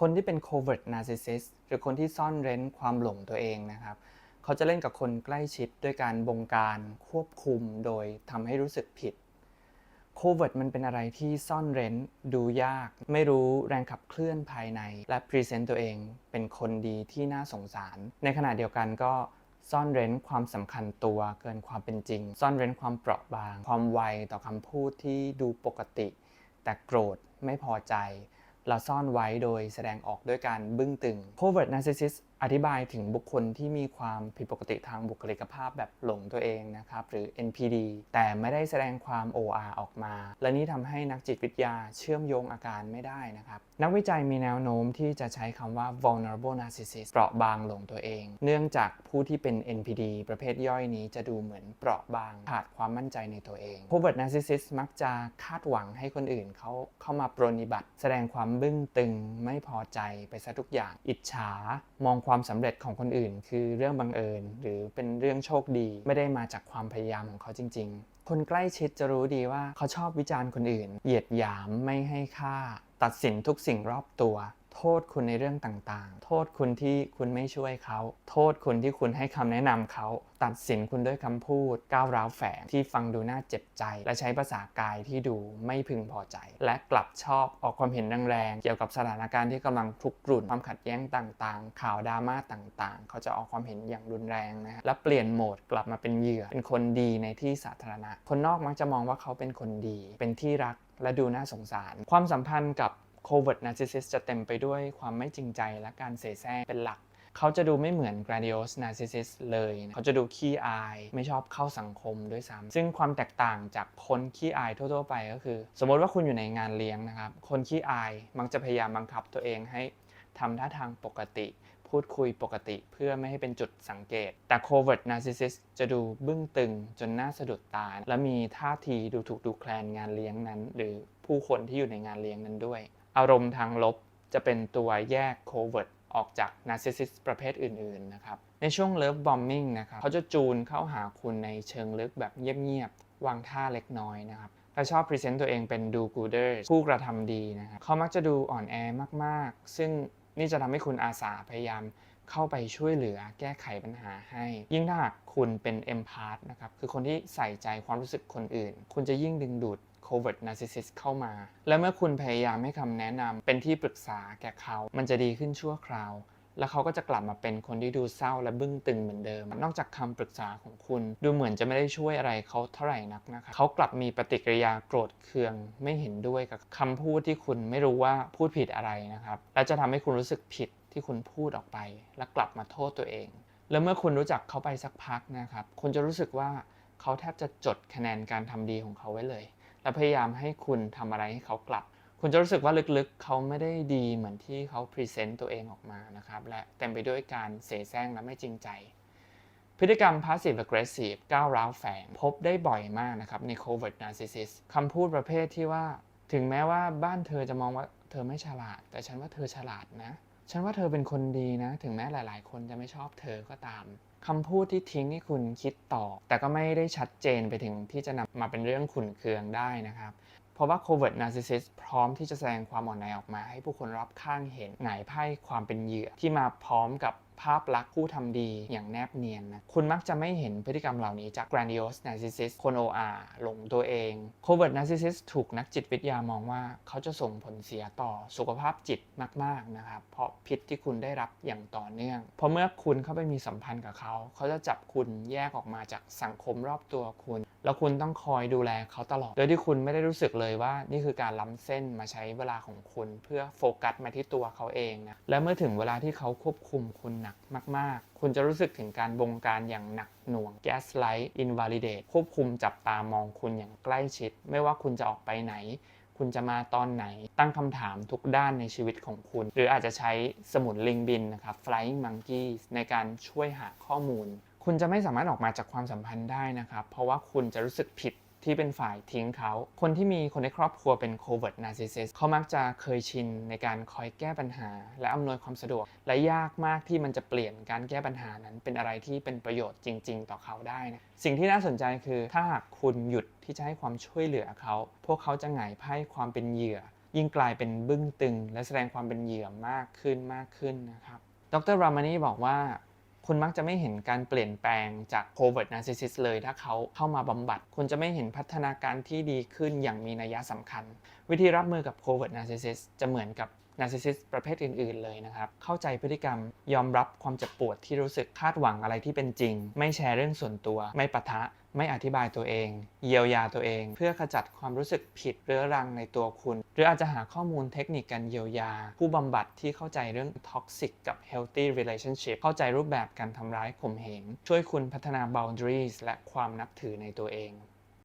คนที่เป็น covert narcissist หรือคนที่ซ่อนเร้นความหลงตัวเองนะครับ เขาจะเล่นกับคนใกล้ชิดด้วยการบงการควบคุมโดยทำให้รู้สึกผิด covert มันเป็นอะไรที่ซ่อนเร้น ดูยาก ไม่รู้แรงขับเคลื่อนภายใน และพรีเซนต์ตัวเองเป็นคนดีที่น่าสงสาร ในขณะเดียวกันก็ซ่อนเร้นความสำคัญตัวเกินความเป็นจริง ซ่อนเร้นความเปราะบาง ความไวต่อคำพูดที่ดูปกติ แต่โกรธไม่พอใจ เราซ่อนไว้โดยแสดงออกด้วยการบึ้งตึง covert narcissist อธิบายถึงบุคคลที่มีความผิดปกติทางบุคลิกภาพแบบหลงตัวเองนะครับ หรือ NPD แต่ไม่ได้แสดงความ OR ออกมา และนี่ทำให้นักจิตวิทยาเชื่อมโยงอาการไม่ได้นะครับ นักวิจัยมีแนวโน้มที่จะใช้คำว่า vulnerable narcissist เปราะบางหลงตัวเอง เนื่องจากผู้ที่เป็น NPD ประเภทย่อยนี้จะดูเหมือนเปราะบางขาดความมั่นใจในตัวเอง covert narcissist มักจะคาดหวังให้คนอื่นเขาเข้ามาปรนนิบัติ แสดงความบึ้งตึงไม่พอใจไปซะทุกอย่าง อิจฉามองความสำเร็จของคนอื่น คือเรื่องบังเอิญ หรือเป็นเรื่องโชคดีไม่ได้มาจากความพยายามของเขาจริง ๆ คนใกล้ชิดจะรู้ดีว่าเขาชอบวิจารณ์คนอื่น เหยียดหยามไม่ให้ค่า ตัดสินทุกสิ่งรอบตัวโทษคุณในเรื่องต่างๆ โทษคุณที่คุณไม่ช่วยเขา โทษคุณที่คุณให้คำแนะนำเขา ตัดสินคุณด้วยคำพูด ก้าวร้าวแฝงที่ฟังดูน่าเจ็บใจ และใช้ภาษากายที่ดูไม่พึงพอใจ และกลับชอบออกความเห็นแรงๆ เกี่ยวกับสถานการณ์ที่กำลังคลุกกรุ่น ความขัดแย้งต่างๆ ข่าวดราม่าต่างๆ เขาจะออกความเห็นอย่างรุนแรงนะ และเปลี่ยนโหมดกลับมาเป็นเหยื่อ เป็นคนดีในที่สาธารณะ คนนอกมักจะมองว่าเขาเป็นคนดี เป็นที่รักและดูน่าสงสาร ความสัมพันธ์กับ covert narcissist จะเต็มไปด้วยความไม่จริงใจและการเสแสร้งเป็นหลัก เขาจะดูไม่เหมือน grandiose narcissist เลย เขาจะดูขี้อาย ไม่ชอบเข้าสังคมด้วยซ้ำซึ่งความแตกต่างจากคนขี้อายทั่วๆไปก็คือ สมมติว่าคุณอยู่ในงานเลี้ยงนะครับ คนขี้อายมักจะพยายามบังคับตัวเองให้ทำท่าทางปกติพูดคุยปกติเพื่อไม่ให้เป็นจุดสังเกต แต่ covert narcissist จะดูบึ้งตึงจนน่าสะดุดตา และมีท่าทีดูถูกดูแคลนงานเลี้ยงนั้น หรือผู้คนที่อยู่ในงานเลี้ยงนั้นด้วยอารมณ์ทางลบจะเป็นตัวแยก covert ออกจาก narcissist ประเภทอื่นๆนะครับในช่วง love bombing นะครับเขาจะจูนเข้าหาคุณในเชิงลึกแบบเงียบๆวางท่าเล็กน้อยนะครับและชอบพรีเซนต์ตัวเองเป็นดูกูเดอร์ผู้กระทำดีนะครับเขามักจะดูอ่อนแอมากๆ ซึ่งนี่จะทำให้คุณอาสาพยายาม เข้าไปช่วยเหลือแก้ไขปัญหาให้ ยิ่งถ้าคุณเป็น empath นะครับ คือคนที่ใส่ใจความรู้สึกคนอื่น คุณจะยิ่งดึงดูด covert narcissist เข้ามา และเมื่อคุณพยายามให้คำแนะนำเป็นที่ปรึกษาแก่เขา มันจะดีขึ้นชั่วคราวแล้วเขาก็จะกลับมาเป็นคนที่ดูเศร้าและบึ้งตึงเหมือนเดิม นอกจากคำปรึกษาของคุณ ดูเหมือนจะไม่ได้ช่วยอะไรเขาเท่าไหร่นักนะคะเขากลับมีปฏิกิริยาโกรธเคืองไม่เห็นด้วยกับคำพูดที่คุณไม่รู้ว่าพูดผิดอะไรนะครับ และจะทำให้คุณรู้สึกผิด ที่คุณพูดออกไป และกลับมาโทษตัวเอง แล้วเมื่อคุณรู้จักเขาไปสักพักนะครับ คุณจะรู้สึกว่าเขาแทบจะจดคะแนนการทำดีของเขาไว้เลย และพยายามให้คุณทำอะไรให้เขากลับ คุณจะรู้สึกว่าลึกๆ เขาไม่ได้ดีเหมือนที่เขาพรีเซนต์ตัวเองออกมานะครับ และเต็มไปด้วยการเสแสร้งและไม่จริงใจ พฤติกรรม passive aggressive ก้าวร้าวแฝง พบได้บ่อยมากนะครับใน covert narcissist คำพูดประเภทที่ว่า ถึงแม้ว่าบ้านเธอจะมองว่าเธอไม่ฉลาด แต่ฉันว่าเธอฉลาดนะ ฉันว่าเธอเป็นคนดีนะ ถึงแม้หลาย ๆ คนจะไม่ชอบเธอก็ตามคำพูดที่ทิ้งให้คุณคิดต่อ แต่ก็ไม่ได้ชัดเจนไปถึงที่จะนำมาเป็นเรื่องขุ่นเคืองได้นะครับ เพราะว่า covert narcissist พร้อมที่จะแสดงความอ่อนแอออกมาให้ผู้คนรอบข้างเห็นหงายไพ่ความเป็นเหยื่อที่มาพร้อมกับ ภาพลักษณ์ผู้ทำดีอย่างแนบเนียนนะคุณมักจะไม่เห็นพฤติกรรมเหล่านี้จาก grandiose narcissist คน OR หลงตัวเอง covert narcissist ถูกนักจิตวิทยามองว่าเขาจะส่งผลเสียต่อสุขภาพจิตมาก ๆ นะครับ เพราะพิษที่คุณได้รับอย่างต่อเนื่อง เพราะเมื่อคุณเข้าไปมีสัมพันธ์กับเขา เขาจะจับคุณแยกออกมาจากสังคมรอบตัวคุณแล้วคุณต้องคอยดูแลเขาตลอด โดยที่คุณไม่ได้รู้สึกเลยว่า นี่คือการล้ำเส้นมาใช้เวลาของคุณเพื่อโฟกัสมาที่ตัวเขาเองนะ และเมื่อถึงเวลาที่เขาควบคุมคุณหนักมาก ๆ คุณจะรู้สึกถึงการบงการอย่างหนักหน่วง gaslight invalidate ควบคุมจับตามองคุณอย่างใกล้ชิด ไม่ว่าคุณจะออกไปไหน คุณจะมาตอนไหน ตั้งคำถามทุกด้านในชีวิตของคุณ หรืออาจจะใช้สมุนลิงบินนะครับ flying monkeys ในการช่วยหาข้อมูล คุณจะไม่สามารถออกมาจากความสัมพันธ์ได้นะครับ เพราะว่าคุณจะรู้สึกผิดที่เป็นฝ่ายทิ้งเขา คนที่มีคนในครอบครัวเป็น covert narcissist เขามักจะเคยชินในการคอยแก้ปัญหา และอำนวยความสะดวก และยากมากที่มันจะเปลี่ยนการแก้ปัญหานั้น เป็นอะไรที่เป็นประโยชน์จริง ๆ ต่อเขาได้นะ สิ่งที่น่าสนใจคือถ้าหากคุณหยุดที่จะให้ความช่วยเหลือเขา พวกเขาจะหงายไพ่ความเป็นเหยื่อ ยิ่งกลายเป็นบึ้งตึง และแสดงความเป็นเหยื่อมากขึ้นมากขึ้นนะครับ ดรรามานีบอกว่า คุณมักจะไม่เห็นการเปลี่ยนแปลงจาก covert narcissist เลยถ้าเขาเข้ามาบำบัด คุณจะไม่เห็นพัฒนาการที่ดีขึ้นอย่างมีนัยสำคัญ วิธีรับมือกับ covert narcissist จะเหมือนกับ narcissist ประเภทอื่น ๆ เลยนะครับ เข้าใจพฤติกรรม ยอมรับความเจ็บปวดที่รู้สึกคาดหวังอะไรที่เป็นจริง ไม่แชร์เรื่องส่วนตัว ไม่ปะทะ ไม่อธิบายตัวเอง เยียวยาตัวเอง เพื่อขจัดความรู้สึกผิดเรื้อรังในตัวคุณ หรืออาจจะหาข้อมูลเทคนิคการเยียวยา ผู้บำบัดที่เข้าใจเรื่อง toxic กับ healthy relationship เข้าใจรูปแบบการทำร้ายข่มเหงช่วยคุณพัฒนา boundaries และความนับถือในตัวเอง